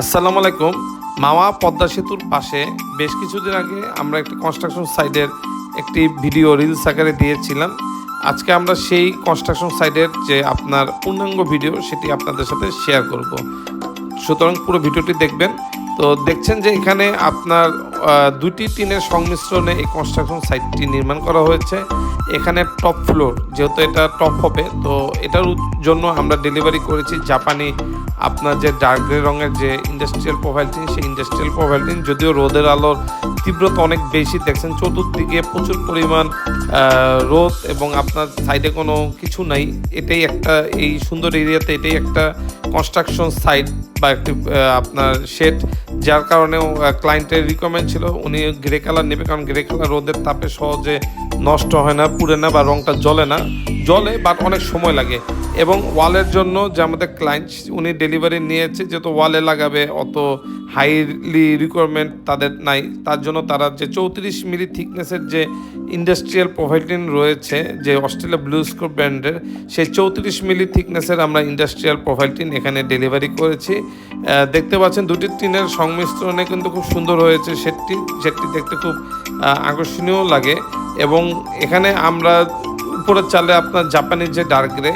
আসসালামু আলাইকুম। মাওয়া পদ্মা সেতুর পাশে বেশ কিছুদিন আগে আমরা একটি কনস্ট্রাকশন সাইডের একটি ভিডিও রিলস আকারে দিয়েছিলাম। আজকে আমরা সেই কনস্ট্রাকশন সাইডের যে আপনার পূর্ণাঙ্গ ভিডিও সেটি আপনাদের সাথে শেয়ার করব। সুতরাং পুরো ভিডিওটি দেখবেন। তো দেখছেন যে এখানে আপনার দুটি টিনের সংমিশ্রণে এই কনস্ট্রাকশন সাইটটি নির্মাণ করা হয়েছে। এখানে টপ ফ্লোর যেহেতু এটা টপ হবে, তো এটার জন্য আমরা ডেলিভারি করেছি জাপানি আপনার যে ডার্ক গ্রে রঙের যে ইন্ডাস্ট্রিয়াল প্রোফাইল টিন সেই ইন্ডাস্ট্রিয়াল প্রোফাইল টিন যদিও রোদের আলোর তীব্রতা অনেক বেশি, দেখছেন চতুর্দিকে প্রচুর পরিমাণ রোদ এবং আপনার সাইডে কোনো কিছু নাই। এটাই একটা, এই সুন্দর এরিয়াতে এটাই একটা কনস্ট্রাকশন সাইট বা একটি আপনার শেড যার কারণেও ক্লায়েন্টের রিকোয়ারমেন্ট ছিল। উনি গ্রে কালার নেবে, কারণ গ্রে কালার রোদের তাপে সহজে নষ্ট হয় না, পুড়ে না বা রঙটা জ্বলে না। জ্বলে বাট অনেক সময় লাগে। এবং ওয়ালের জন্য যে আমাদের ক্লায়েন্ট উনি ডেলিভারি নিয়েছে, যেহেতু ওয়ালে লাগাবে, অত হাইলি রিকোয়ারমেন্ট তাদের নাই। তার জন্য তারা যে চৌত্রিশ মিলি থিকনেসের যে ইন্ডাস্ট্রিয়াল প্রোভাইটিন রয়েছে, যে অস্ট্রেলিয়া ব্লু স্কোর ব্র্যান্ডের সেই চৌত্রিশ মিলি থিকনেসের আমরা ইন্ডাস্ট্রিয়াল প্রোভাইটিন এখানে ডেলিভারি করেছি। দেখতে পাচ্ছেন দুটি টিনের সংমিশ্রণে কিন্তু খুব সুন্দর হয়েছে সেটটি। সেটটি দেখতে খুব আকর্ষণীয় লাগে। এবং এখানে আমরা, উপরের চালে আপনার জাপানির যে ডার্ক গ্রে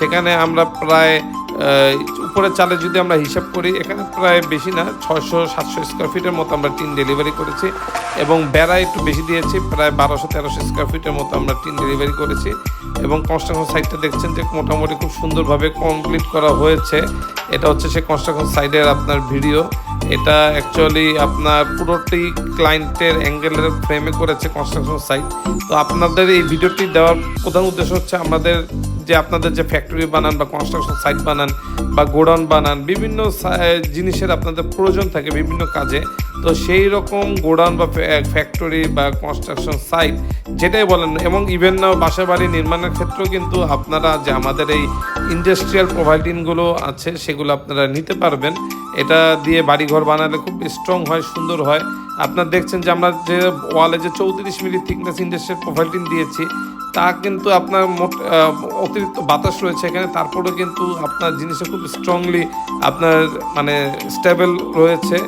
সেখানে আমরা প্রায় উপরের চালে যদি আমরা হিসাব করি, এখানে প্রায় বেশি না, ছয়শো সাতশো স্কোয়ার ফিটের মতো আমরা টিন ডেলিভারি করেছি এবং বেড়া একটু বেশি দিয়েছি, প্রায় বারোশো তেরোশো স্কোয়ার ফিটের মতো আমরা টিন ডেলিভারি করেছি এবং কনস্ট্রাকশন সাইটটা দেখছেন যে মোটামুটি খুব সুন্দরভাবে কমপ্লিট করা হয়েছে। এটা হচ্ছে সে কনস্ট্রাকশন সাইডের আপনার ভিডিও এটা অ্যাকচুয়ালি আপনার পুরোটি ক্লায়েন্টের অ্যাঙ্গেলের ফ্রেমে করেছে কনস্ট্রাকশন সাইট তো আপনাদের এই ভিডিওটি দেওয়ার প্রধান উদ্দেশ্য হচ্ছে আমাদের যে আপনাদের যে ফ্যাক্টরি বানান বা কনস্ট্রাকশন সাইট বানান বা গোডাউন বানান, বিভিন্ন জিনিসের আপনাদের প্রয়োজন থাকে বিভিন্ন কাজে। তো সেই রকম গোডাউন বা ফ্যাক্টরি বা কনস্ট্রাকশন সাইট যেটাই বলেন, এবং ইভেন না বাসা বাড়ি নির্মাণের ক্ষেত্রেও কিন্তু আপনারা যে আমাদের এই ইন্ডাস্ট্রিয়াল প্রোভাইডিংগুলো আছে, সেগুলো আপনারা নিতে পারবেন। এটা দিয়ে বাড়িঘর বানালে খুব স্ট্রং হয়, সুন্দর হয়। আপনার দেখছেন যে আমরা যে ওয়ালে যে চৌত্রিশ মিলি থিকনেস ইন্ডাস্ট্রিয়াল প্রোফাইলটিন দিয়েছি তা কিন্তু আপনার মোট অতিরিক্ত বাতাস রয়েছে এখানে। তারপরেও কিন্তু আপনার জিনিসটা খুব স্ট্রংলি আপনার মানে স্টেবল রয়েছে।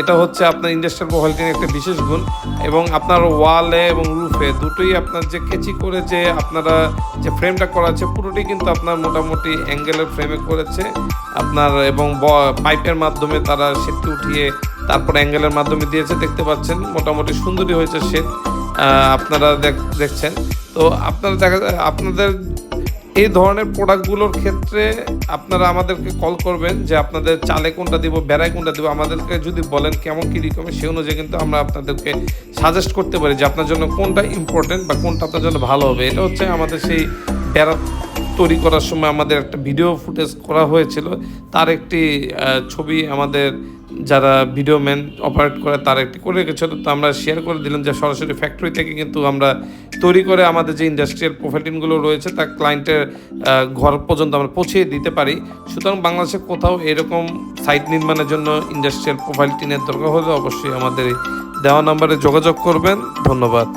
এটা হচ্ছে আপনার ইন্ডাস্ট্রিয়াল প্রোফাইলটির একটা বিশেষ গুণ। এবং আপনার ওয়ালে এবং রুফে দুটোই আপনার যে কেচি করে যে আপনারা যে ফ্রেমটা করা আছে, পুরোটাই কিন্তু আপনার মোটামুটি অ্যাঙ্গেলের ফ্রেমে করেছে। আপনার এবং পাইপের মাধ্যমে তারা সেটি উঠিয়ে তারপর অ্যাঙ্গেলের মাধ্যমে দিয়েছে, দেখতে পাচ্ছেন, মোটামুটি সুন্দরই হয়েছে সেট আপনারা দেখ- দেখছেন। তো আপনারা দেখা আপনাদের এই ধরনের প্রোডাক্টগুলোর ক্ষেত্রে আপনারা আমাদেরকে কল করবেন যে আপনাদের চালে কোনটা দিব, বেড়ায় কোনটা দিব। আমাদেরকে যদি বলেন কেমন কী রিকমে সে অনুযায়ী কিন্তু আমরা আপনাদেরকে সাজেস্ট করতে পারি যে আপনার জন্য কোনটা ইম্পর্টেন্ট বা কোনটা আপনার জন্য ভালো হবে। এটা হচ্ছে আমাদের সেই বেড়া তৈরি করার সময় আমাদের একটা ভিডিও ফুটেজ করা হয়েছিল। তার একটি ছবি আমাদের যারা ভিডিও ম্যান অপারেট করে তার একটি করে রেখেছিল। তো আমরা শেয়ার করে দিলাম যে সরাসরি ফ্যাক্টরি থেকে কিন্তু আমরা তৈরি করে আমাদের যে ইন্ডাস্ট্রিয়াল প্রোফাইটিনগুলো রয়েছে তা ক্লায়েন্টের ঘর পর্যন্ত আমরা পৌঁছে দিতে পারি। সুতরাং বাংলাদেশে কোথাও এরকম সাইট নির্মাণের জন্য ইন্ডাস্ট্রিয়াল প্রোফাইল টিনের দরকার হলে অবশ্যই আমাদের দেওয়া নাম্বারে যোগাযোগ করবেন। ধন্যবাদ।